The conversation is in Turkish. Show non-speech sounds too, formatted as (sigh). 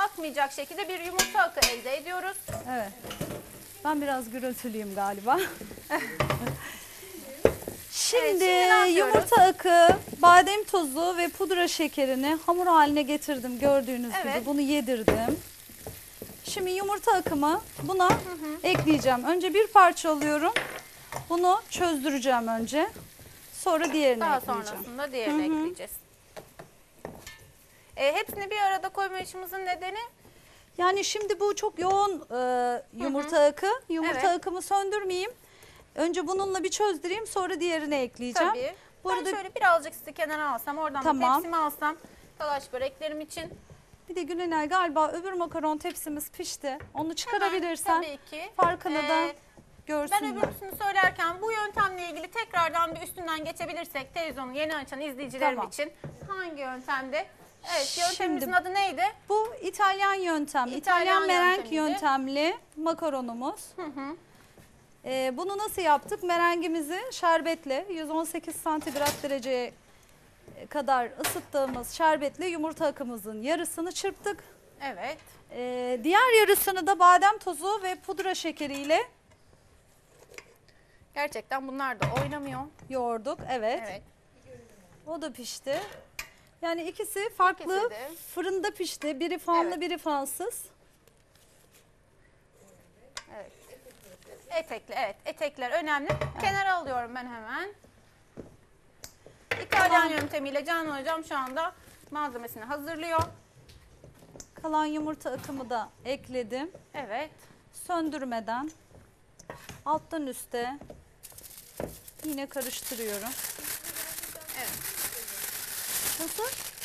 akmayacak şekilde bir yumurta akı elde ediyoruz. Evet. Ben biraz gürültülüyüm galiba. (laughs) Şimdi, şimdi ne yapıyoruz? yumurta akı, badem tozu ve pudra şekerini hamur haline getirdim gördüğünüz Evet. gibi. Bunu yedirdim. Şimdi yumurta akımı buna ekleyeceğim. Önce bir parça alıyorum. Bunu çözdüreceğim önce. Sonra diğerini Daha ekleyeceğim. sonrasında diğerini ekleyeceğiz. E, hepsini bir arada koymayışımızın nedeni Yani şimdi bu çok yoğun e, yumurta akı. Yumurta Evet. akımı söndürmeyeyim. Önce bununla bir çözdüreyim sonra diğerini ekleyeceğim. tabii. Bu ben arada şöyle birazcık sizi kenara alsam oradan da Tamam. tepsimi alsam talaş böreklerim için. bir de Gülenay galiba öbür makaron tepsimiz pişti. Onu çıkarabilirsen Tabii ki. farkını da Ee, Ben görsünler. öbürsünü söylerken bu yöntemle ilgili tekrardan bir üstünden geçebilirsek televizyonu yeni açan izleyicilerim Tamam. için hangi yöntemde? Evet Şimdi- yöntemimizin adı neydi? Bu İtalyan yöntem. İtalyan, İtalyan merenk yöntemiydi. yöntemli makaronumuz. Ee, bunu nasıl yaptık? Merengimizi şerbetle 118 santigrat dereceye kadar ısıttığımız şerbetle yumurta akımızın yarısını çırptık. Evet. Ee, diğer yarısını da badem tozu ve pudra şekeriyle Gerçekten bunlar da oynamıyor. yoğurduk. Evet. Evet. O da pişti. Yani ikisi farklı İkisi de. fırında pişti. Biri fanlı, Evet. biri fansız. Evet. Etekli evet etekler önemli. Kenara alıyorum ben hemen. İtalyan yöntemiyle Canan Hocam şu anda malzemesini hazırlıyor. Kalan yumurta akımı da ekledim. Evet. Söndürmeden alttan üste yine karıştırıyorum. Evet. Nasıl?